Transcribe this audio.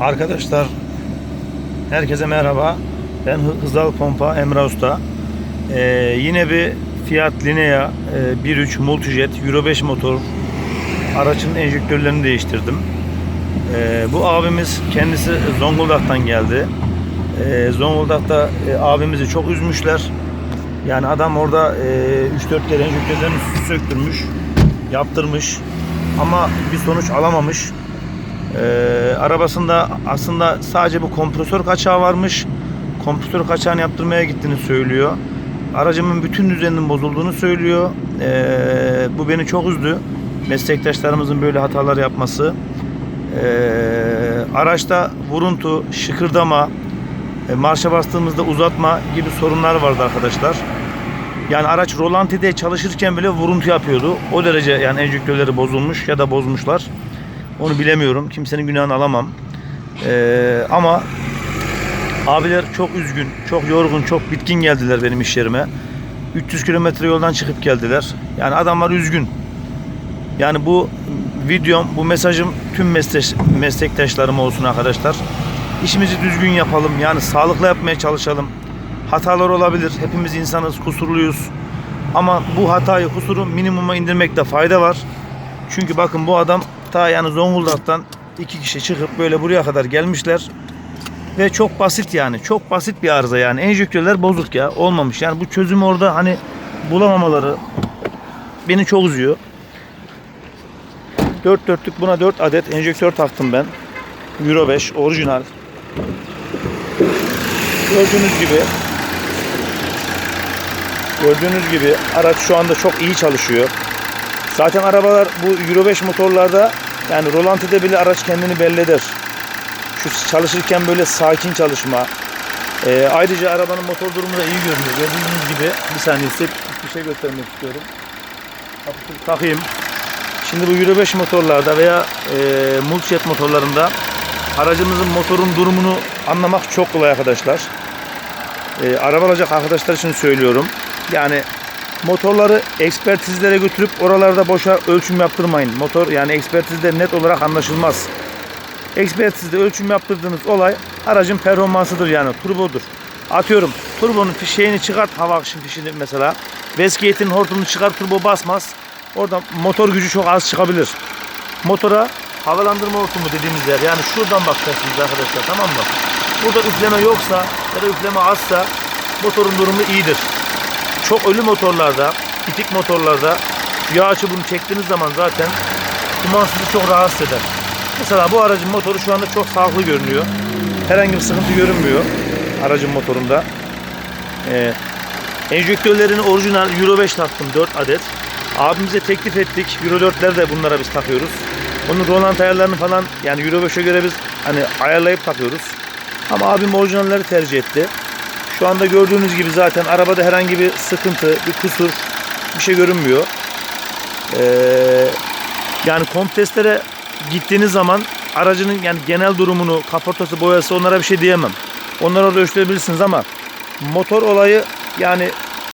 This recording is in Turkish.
Arkadaşlar herkese merhaba. Ben Hı- Hızal Pompa Emre Usta. Ee, yine bir Fiat Linea e, 1.3 Multijet Euro 5 motor aracın enjektörlerini değiştirdim. Ee, bu abimiz kendisi Zonguldak'tan geldi. Ee, Zonguldak'ta e, abimizi çok üzmüşler. Yani adam orada e, 3-4 kere enjektörlerini söktürmüş, yaptırmış ama bir sonuç alamamış. Ee, arabasında aslında sadece bu kompresör kaçağı varmış. Kompresör kaçağını yaptırmaya gittiğini söylüyor. Aracımın bütün düzeninin bozulduğunu söylüyor. Ee, bu beni çok üzdü. Meslektaşlarımızın böyle hatalar yapması. Ee, araçta vuruntu, şıkırdama, e, marşa bastığımızda uzatma gibi sorunlar vardı arkadaşlar. Yani araç rolantide çalışırken bile vuruntu yapıyordu. O derece yani enjektörleri bozulmuş ya da bozmuşlar. Onu bilemiyorum. Kimsenin günahını alamam. Ee, ama abiler çok üzgün, çok yorgun, çok bitkin geldiler benim iş yerime. 300 kilometre yoldan çıkıp geldiler. Yani adamlar üzgün. Yani bu videom, bu mesajım tüm meslek, meslektaşlarıma olsun arkadaşlar. İşimizi düzgün yapalım. Yani sağlıklı yapmaya çalışalım. Hatalar olabilir. Hepimiz insanız, kusurluyuz. Ama bu hatayı, kusuru minimuma indirmekte fayda var. Çünkü bakın bu adam ta yani Zonguldak'tan iki kişi çıkıp böyle buraya kadar gelmişler. Ve çok basit yani. Çok basit bir arıza yani. Enjektörler bozuk ya. Olmamış. Yani bu çözümü orada hani bulamamaları beni çok üzüyor. Dört dörtlük buna 4 adet enjektör taktım ben. Euro 5 orijinal. Gördüğünüz gibi Gördüğünüz gibi araç şu anda çok iyi çalışıyor. Zaten arabalar bu Euro 5 motorlarda yani rolantide bile araç kendini belli eder. Şu çalışırken böyle sakin çalışma. Ee, ayrıca arabanın motor durumu da iyi görünüyor. Gördüğünüz gibi bir saniye size bir şey göstermek istiyorum. Hafif takayım. Şimdi bu Euro 5 motorlarda veya e, Multijet motorlarında aracımızın motorun durumunu anlamak çok kolay arkadaşlar. E, araba alacak arkadaşlar için söylüyorum. Yani motorları ekspertizlere götürüp oralarda boşa ölçüm yaptırmayın. Motor yani ekspertizde net olarak anlaşılmaz. Ekspertizde ölçüm yaptırdığınız olay aracın performansıdır yani turbodur. Atıyorum turbonun fişeğini çıkart hava akışın fişini mesela. Veskiyetin hortumunu çıkar turbo basmaz. Orada motor gücü çok az çıkabilir. Motora havalandırma hortumu dediğimiz yer yani şuradan bakacaksınız arkadaşlar tamam mı? Burada üfleme yoksa ya da üfleme azsa motorun durumu iyidir. Çok ölü motorlarda, itik motorlarda yağ çubuğunu çektiğiniz zaman zaten duman sizi çok rahatsız eder. Mesela bu aracın motoru şu anda çok sağlıklı görünüyor. Herhangi bir sıkıntı görünmüyor aracın motorunda. Ee, enjektörlerini orijinal Euro 5 taktım 4 adet. Abimize teklif ettik. Euro 4'ler de bunlara biz takıyoruz. Onun rolant ayarlarını falan yani Euro 5'e göre biz hani ayarlayıp takıyoruz. Ama abim orijinalleri tercih etti. Şu anda gördüğünüz gibi zaten arabada herhangi bir sıkıntı, bir kusur, bir şey görünmüyor. Ee, yani komprestlere gittiğiniz zaman aracının yani genel durumunu, kaportası, boyası onlara bir şey diyemem. Onları orada ölçtürebilirsiniz ama motor olayı yani